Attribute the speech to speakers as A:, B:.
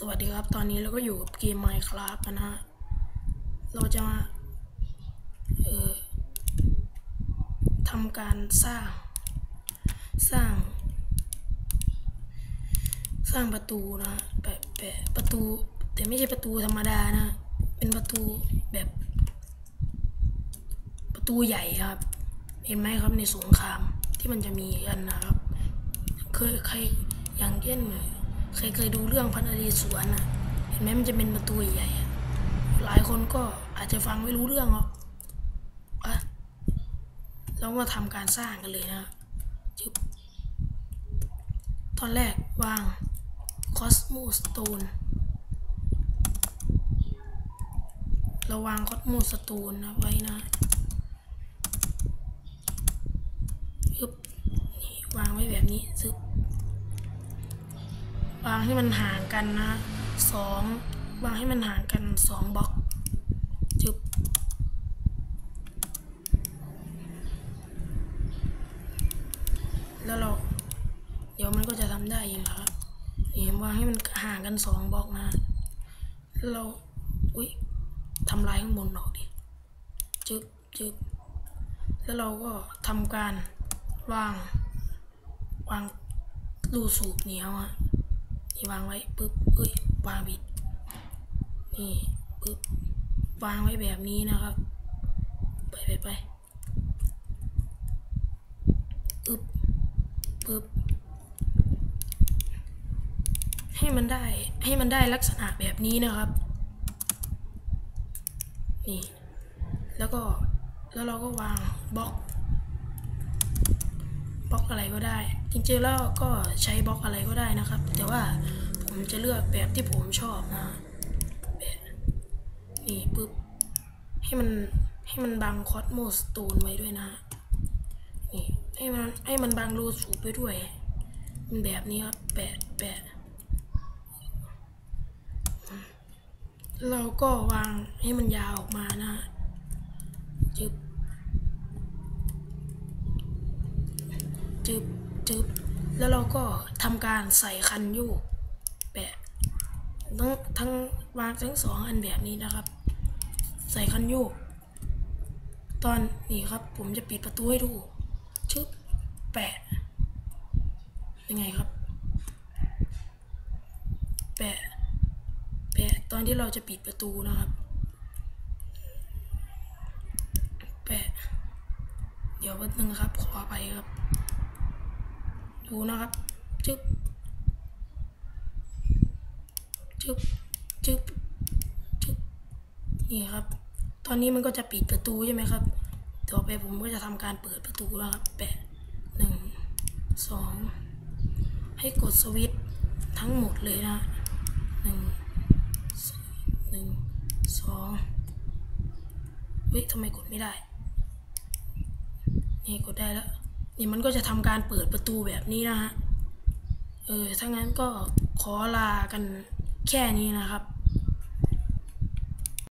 A: สวัสดีครับ ตอนนี้เราก็อยู่กับเกม Minecraft นะฮะ เราจะมาเอ่อทำการสร้าง สร้าง สร้างประตูนะแบบแบบประตู แต่ไม่ใช่ประตูธรรมดานะ เป็นประตูแบบ ประตูใหญ่ครับ เห็นไหมครับในสงครามที่มันจะมีกันนะครับ เคยใครอย่างเช่น ใครเคยดูเรื่องพันนเรศวรอะ เห็นไหมมันจะเป็นประตูใหญ่หลายคนก็อาจจะฟังไม่รู้เรื่องหรอกอะเรามาทำการสร้างกันเลยนะจึบตอนแรกวางคอสโมสโตนเราวางคอสโมสโตนนะไว้นะยึบนี่วางไว้แบบนี้ซึบ วางให้มันห่างกันนะสองวางให้มันห่างกันสองบล็อกจุบแล้วเรา เดี๋ยวมันก็จะทำได้เองครับเห็นวางให้มันห่างกันสองบล็อกนะแล้วเราอุ้ยทำลายข้างบนออกดิจึบจึบแล้วเราก็ทำการวางวางรูสูบเหนียวอะ นี่วางไว้ปึ๊บเอ้ยวางบิด นี่ปึ๊บวางไว้แบบนี้นะครับ ไปไปไปปึ๊บปึ๊บให้มันได้ให้มันได้ลักษณะแบบนี้นะครับ นี่ แล้วก็แล้วเราก็วางบล็อก บล็อกอะไรก็ได้ จริงๆแล้วก็ใช้บล็อกอะไรก็ได้นะครับ แต่ว่าผมจะเลือกแบบที่ผมชอบนะแบบนี่ปุ๊บให้มันให้มันบังคอสโมสโตนไว้ด้วยนะนี่ให้มันให้มันบังรูสูบไว้ด้วยมันแบบนี้ครับแปะแปะเราก็วางให้มันยาวออกมานะจึบ จึบจึบแล้วเราก็ทำการใส่คันโยกแปะทั้งทั้งวางทั้งสองอันแบบนี้นะครับ ใส่คันโยก ตอนนี้ครับ ผมจะปิดประตูให้ดูชึบแปะยังไงครับ แปะแปะตอนที่เราจะปิดประตูนะครับ แปะ เดี๋ยวแป๊บนึงครับ ขอไปครับ ดูนะครับจึ๊บจึ๊บจึ๊บจึ๊บนี่ครับ ตอนนี้มันก็จะปิดประตูใช่ไหมครับต่อไปผมก็จะทำการเปิดประตูแล้วครับแปะหนึ่งสองให้กดสวิตช์ทั้งหมดเลยนะหนึ่งหนึ่งสองเฮ้ยทำไมกดไม่ได้ นี่กดได้แล้ว นี่มันก็จะทำการเปิดประตูแบบนี้นะฮะ เออ ถ้างั้นก็ขอลากันแค่นี้นะครับ